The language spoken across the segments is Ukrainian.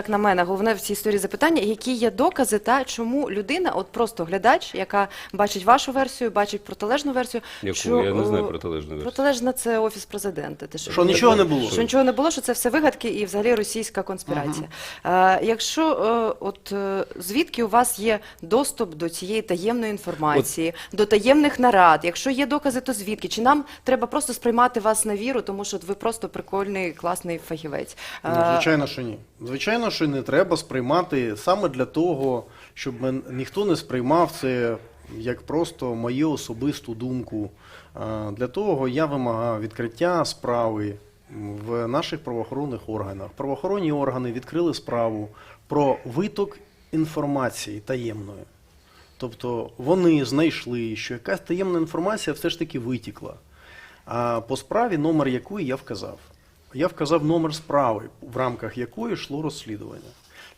Як на мене, головне в цій історії запитання, які є докази, та чому людина, от просто глядач, яка бачить вашу версію, бачить протилежну версію, Яку? що Я не знаю е, протилежну версію. Протилежна це офіс президента. Те, Що нічого не було? Що нічого не було, що це все вигадки і взагалі російська конспірація. Е, якщо е, от е, звідки у вас є доступ до цієї таємної інформації, до таємних нарад, якщо є докази, то звідки? Чи нам треба просто сприймати вас на віру, тому що ви просто прикольний, класний фахівець? Ну, звичайно, що ні. Звичайно, що не треба сприймати саме для того, щоб ніхто не сприймав це як просто мою особисту думку. Для того я вимагав відкриття справи в наших правоохоронних органах. Правоохоронні органи відкрили справу про виток інформації таємної. Тобто вони знайшли, що якась таємна інформація все ж таки витікла. А по справі, номер якої я вказав. Я вказав номер справи, в рамках якої йшло розслідування.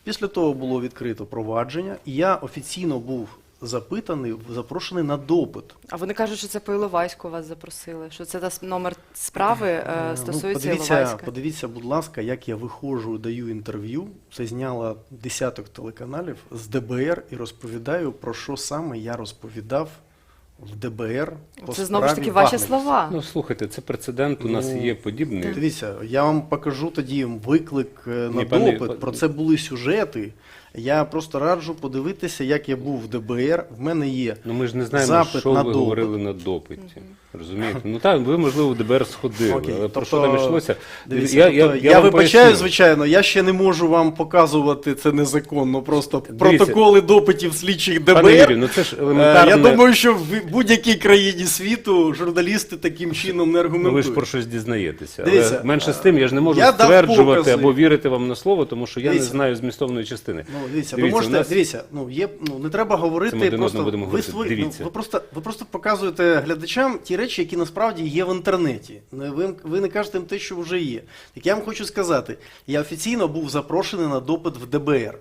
Після того було відкрито провадження, і я офіційно був запитаний, запрошений на допит. А вони кажуть, що це по Іловайську вас запросили, що це та номер справи е, Ну, стосується подивіться, Іловайська. подивіться, будь ласка, як я виходжу, даю інтерв'ю. Це зняло десяток телеканалів з ДБР і розповідаю, про що саме я розповідав в ДБР. По Це знову ж таки ваші Вагнерівців. слова. Ну слухайте, це прецедент. У нас Ну, є подібний. Дивіться, я вам покажу тоді виклик е, на Ні, пане- допит. Про це були сюжети. Я просто раджу подивитися, як я був в ДБР. В мене є Ну ми ж не знаємо, запит що на ви допит. говорили на допиті. Розумієте? Ну так, ви можливо в ДБР сходили, Окей, але про тобто, що там йшлося? Дивіться, я, тобто, я, вам вибачаю, поясню. звичайно, я ще не можу вам показувати це незаконно. Просто Дивіться. протоколи допитів слідчих ДБР. Пане Юрію, ну це ж Е, елементарно. Я думаю, що в будь-якій країні світу журналісти таким чином не Ну, ви аргументують. ж про щось дізнаєтеся. Дивіться, Але менше з тим, я ж не можу я дав стверджувати покази. або вірити вам на слово, тому що я Дивіться. не знаю змістовної частини. Ну, дивіться, ви Дивіться, можете, у нас- дивіться, ну є, ну не треба говорити Це ми один просто. одному будемо ви, говорити. свої- Дивіться. ну, ви просто ви просто показуєте глядачам ті речі, які насправді є в інтернеті. Не- Ви, ви не кажете їм те, що вже є. Так я вам хочу сказати, я офіційно був запрошений на допит в ДБР.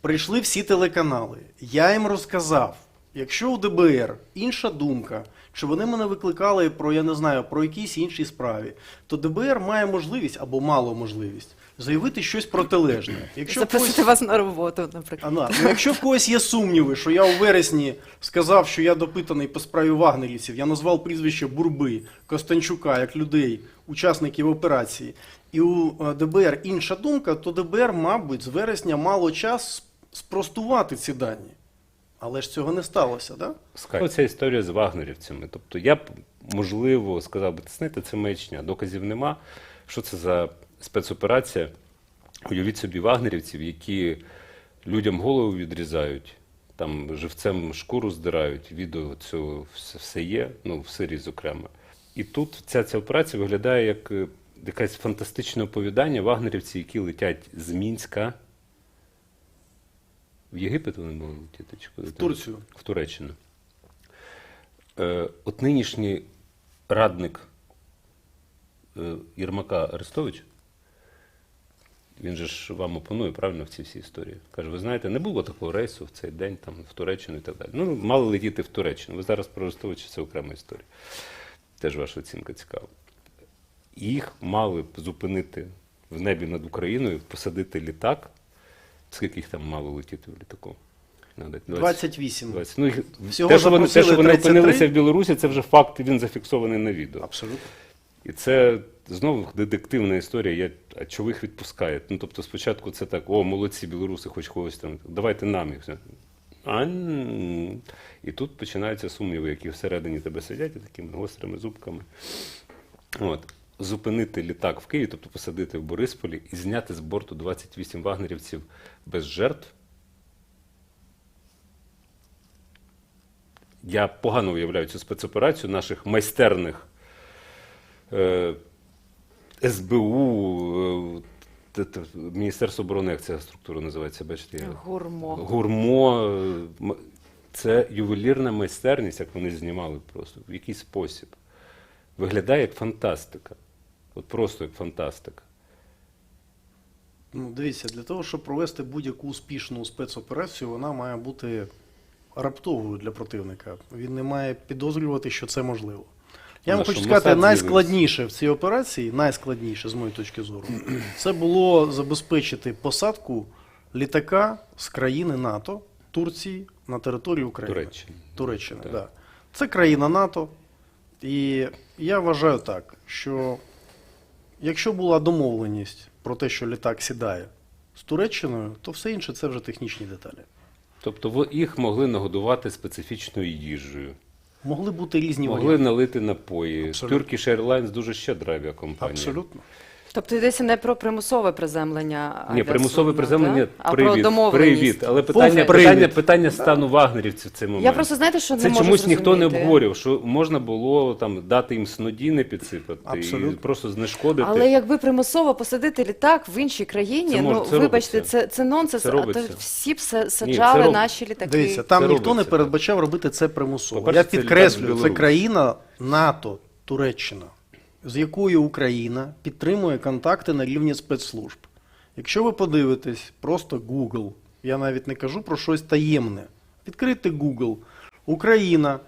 Прийшли всі телеканали. Я їм розказав, якщо у ДБР інша думка, чи вони мене викликали про, я не знаю, про якійсь іншій справі, то ДБР має можливість або мало можливість заявити щось протилежне. Якщо Запросити хтось- вас на роботу, наприклад. Ана, ну якщо в когось є сумніви, що я у вересні сказав, що я допитаний по справі вагнерівців, я назвав прізвище Бурби, Костанчука як людей, учасників операції, і у е, ДБР інша думка, то ДБР, мабуть, з вересня мало час спростувати ці дані. Але ж цього не сталося, так? Да? Скай. Оця історія з вагнерівцями. Тобто я б, можливо, сказав би, знаєте, це маячня, доказів нема. Що це за спецоперація? Уявіть собі вагнерівців, які людям голову відрізають, там живцем шкуру здирають, відео цього все, все є, ну, в Сирії, зокрема. І тут ця, ця операція виглядає як е, якесь фантастичне оповідання вагнерівці, які летять з Мінська. В Єгипет вони могли летіти? Чи куди В? Турцію. В Туреччину. Е, от нинішній радник е, Єрмака Арестович, він же ж вам опонує правильно в цій всій історії. Каже, ви знаєте, не було такого рейсу в цей день там, в Туреччину і так далі. Ну, мали летіти в Туреччину. Ви зараз про Арестовича це окрема історія. Теж ваша оцінка цікава. Їх мали б зупинити в небі над Україною, посадити літак. Скільки їх там мало летіти в літаку? Нагадайте, 28. 20. Ну, Всього те, що вони, те, що вони опинилися в Білорусі, це вже факт, він зафіксований на відео. Абсолютно. І це знову детективна історія. Я, а чого їх відпускають? Ну, тобто, спочатку це так: о, молодці, білоруси, хоч когось там, давайте нам їх. А, і тут починаються сумніви, які всередині тебе сидять і такими гострими зубками. От. Зупинити літак в Києві, тобто посадити в Борисполі і зняти з борту 28 вагнерівців без жертв. Я погано уявляю цю спецоперацію наших майстерних СБУ, е, т- т- Міністерство оборони, як ця структура називається, бачите? Гурмо. Гурмо. е, Це ювелірна майстерність, як вони знімали просто, в який спосіб. Виглядає як фантастика. От просто як фантастика. Ну, дивіться, для того, щоб провести будь-яку успішну спецоперацію, вона має бути раптовою для противника. Він не має підозрювати, що це можливо. Я вам хочу сказати, найскладніше в цій операції, найскладніше з моєї точки зору, це було забезпечити посадку літака з країни НАТО, Турції на території України. Туреччини. Туреччини, Так. да. Це країна НАТО. І я вважаю так, що якщо була домовленість про те, що літак сідає з Туреччиною, то все інше це вже технічні деталі. Тобто ви- їх могли нагодувати специфічною їжею, Могли бути різні могли варіанти. налити напої. Абсолютно. Turkish Airlines дуже щедра авіакомпанія. Абсолютно. Тобто йдеться не про примусове приземлення. Ні, примусове приземлення, а привід, про домовленість. привід. Але питання, привід. питання, питання стану вагнерівців в цей момент. Я просто знаєте, що не Це можу чомусь ніхто не зрозуміти. обговорював, що можна було там дати їм снодійне підсипати і Абсолютно. просто знешкодити. Але якби примусово посадити літак в іншій країні, Це може- ну це вибачте, робиться. це, це нонсенс. Це а то робиться. всі б са- саджали роб- наші літаки. Дивіться, там Це ніхто не робиться, передбачав робити це примусово. По-перше, Я це підкреслюю, це країна НАТО, Туреччина, з якою Україна підтримує контакти на рівні спецслужб. Якщо ви подивитесь, просто Google, я навіть не кажу про щось таємне. Відкрийте Google. Україна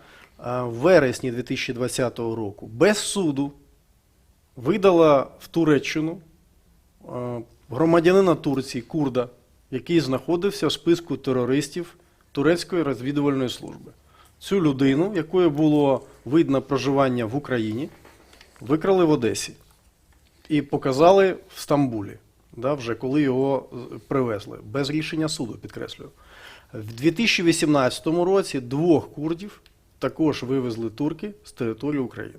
в вересні 2020 року без суду видала в Туреччину е, громадянина Турції, курда, який знаходився в списку терористів турецької розвідувальної служби. Цю людину, якою було видно проживання в Україні, викрали в Одесі і показали в Стамбулі, да, вже коли його е, привезли, без рішення суду, підкреслюю. В 2018 році двох курдів також вивезли турки з території України.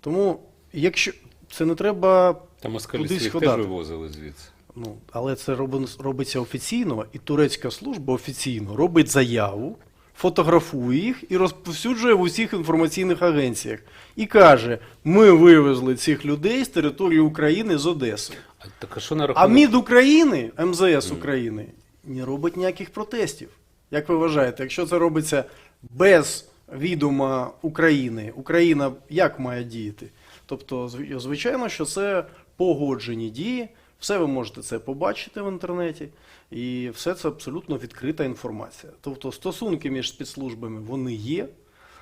Тому, якщо це не треба Там москалі кудись теж ходати. вивозили звідси. Ну, але це робиться офіційно, і турецька служба офіційно робить заяву, фотографує їх і розповсюджує в усіх інформаційних агенціях. І каже: ми вивезли цих людей з території України з Одеси. А, так а що на А? МІД України, МЗС України, не робить ніяких протестів. Як ви вважаєте, якщо це робиться без відома України, Україна як має діяти? Тобто, звичайно, що це погоджені дії, все ви можете це побачити в інтернеті, і все це абсолютно відкрита інформація. Тобто стосунки між спецслужбами вони є,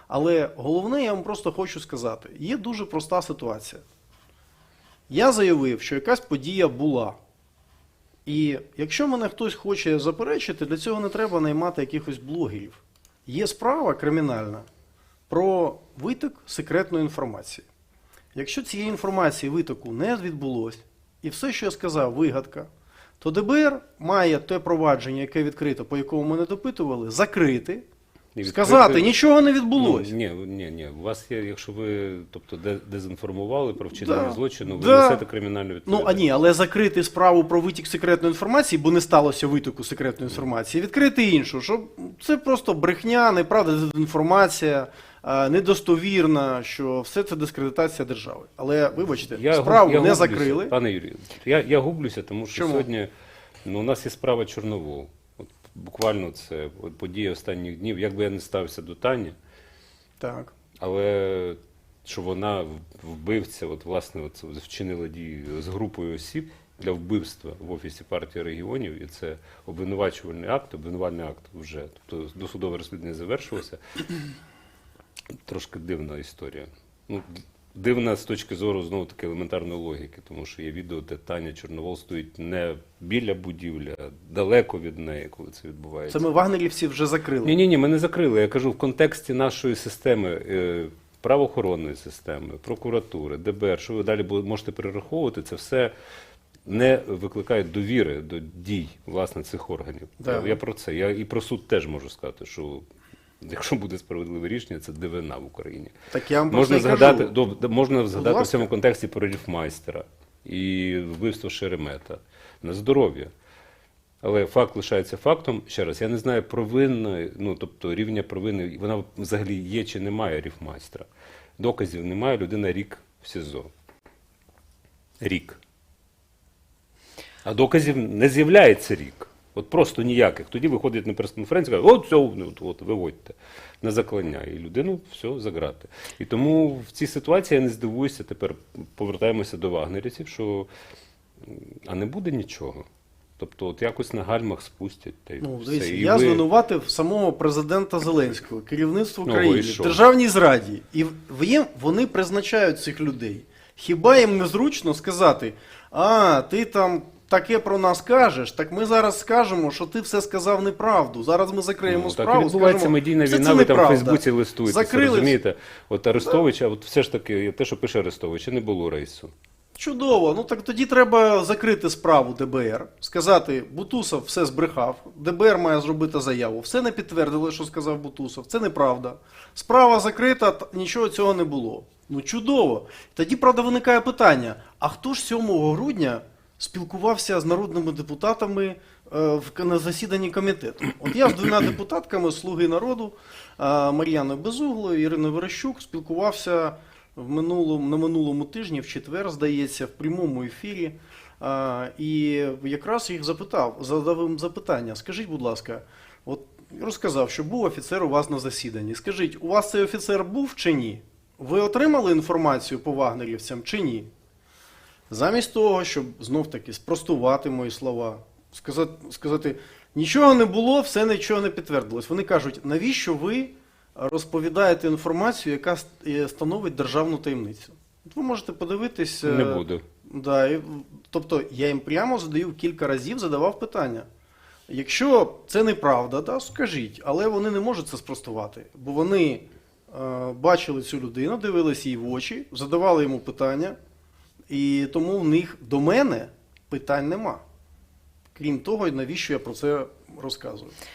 але головне, я вам просто хочу сказати, є дуже проста ситуація. Я заявив, що якась подія була. І якщо мене хтось хоче заперечити, для цього не треба наймати якихось блогерів. Є справа кримінальна про виток секретної інформації. Якщо цієї інформації витоку не відбулось, і все, що я сказав, вигадка, то ДБР має те провадження, яке відкрито, по якому мене допитували, закрити, сказати, нічого не відбулось. Ну, ні, ні, ні. У вас є, якщо ви тобто, дезінформували про вчинення Да. злочину, ви Да. несете кримінальну Ну, а ні, але закрити справу про витік секретної інформації, бо не сталося витоку секретної інформації, відкрити іншу, щоб це просто брехня, неправда, дезінформація, недостовірна, що все це дискредитація держави. Але вибачте, Я, справу я не гублюся, закрили. Пане Юрію, я, я гублюся, тому що Чому? сьогодні ну, у нас є справа Чорновол. От, буквально це от, подія останніх днів. Як би я не ставився до Тані, Так. але що вона вбивця, от, власне, от, вчинила дії з групою осіб для вбивства в офісі партії регіонів, і це обвинувачувальний акт, обвинувальний акт вже. Тобто досудове розслідування завершилося. Трошки дивна історія. Ну, дивна з точки зору знову таки елементарної логіки, тому що є відео, де Таня Чорновол стоїть не біля будівлі, а далеко від неї, коли це відбувається. Це ми вагнерівців вже закрили. Ні, ні, ні, ми не закрили. Я кажу в контексті нашої системи е, правоохоронної системи, прокуратури, ДБР, що ви далі можете перераховувати, це все не викликає довіри до дій власне цих органів. Да. Я, я про це. Я і про суд теж можу сказати, що якщо буде справедливе рішення, це дивина в Україні. Так я вам Можна згадати, кажу. доб- можна згадати в цьому контексті про Ріфмайстера і вбивство Шеремета на здоров'я. Але факт лишається фактом. Ще раз, я не знаю провини, ну тобто рівня провини, вона взагалі є чи немає ріфмайстра. Доказів немає, людина рік в СІЗО. Рік. А доказів не з'являється рік. От просто ніяких. Тоді виходить на прес-конференцію, кажуть, от все, от, от, виводьте на заклання. І людину все заграти. І тому в цій ситуації я не здивуюся, тепер повертаємося до вагнерівців, що а не буде нічого. Тобто, от якось на гальмах спустять. Та й Ну, все. дивіться, І я ви- звинуватив самого президента Зеленського, керівництво Ну, країни, що? державній зраді. І вони призначають цих людей. Хіба їм незручно сказати, а, ти там таке про нас кажеш, так ми зараз скажемо, що ти все сказав неправду. Зараз ми закриємо Ну, справу. так відбувається скажемо, медійна війна, ви там в. Фейсбуці листуєтеся, розумієте? От Арестовича, от все ж таки, те, що пише Арестович, не було рейсу. Чудово. Ну так тоді треба закрити справу ДБР, сказати, Бутусов все збрехав, ДБР має зробити заяву. Все не підтвердили, що сказав Бутусов. Це неправда. Справа закрита, нічого цього не було. Ну чудово. Тоді, правда, виникає питання: а хто ж 7 грудня спілкувався з народними депутатами е, на засіданні комітету? От я з двома депутатками Слуги народу е, Мар'яною Безуглою, Іриною Верещук спілкувався в минулому, на минулому тижні, в четвер, здається, в прямому ефірі. І якраз їх запитав, задав їм запитання. Скажіть, будь ласка, от розказав, що був офіцер у вас на засіданні. Скажіть, у вас цей офіцер був чи ні? Ви отримали інформацію по вагнерівцям чи ні? Замість того, щоб знов таки спростувати мої слова, сказати, сказати, нічого не було, все нічого не підтвердилось. Вони кажуть, навіщо ви розповідаєте інформацію, яка е, становить державну таємницю? От ви можете подивитись. е, Не буду. Да, і, тобто я їм прямо задаю кілька разів, задавав питання. Якщо це неправда, да, скажіть, але вони не можуть це спростувати, бо вони е, бачили цю людину, дивилися їй в очі, задавали йому питання, і тому в них до мене питань нема. Крім того, навіщо я про це розказую.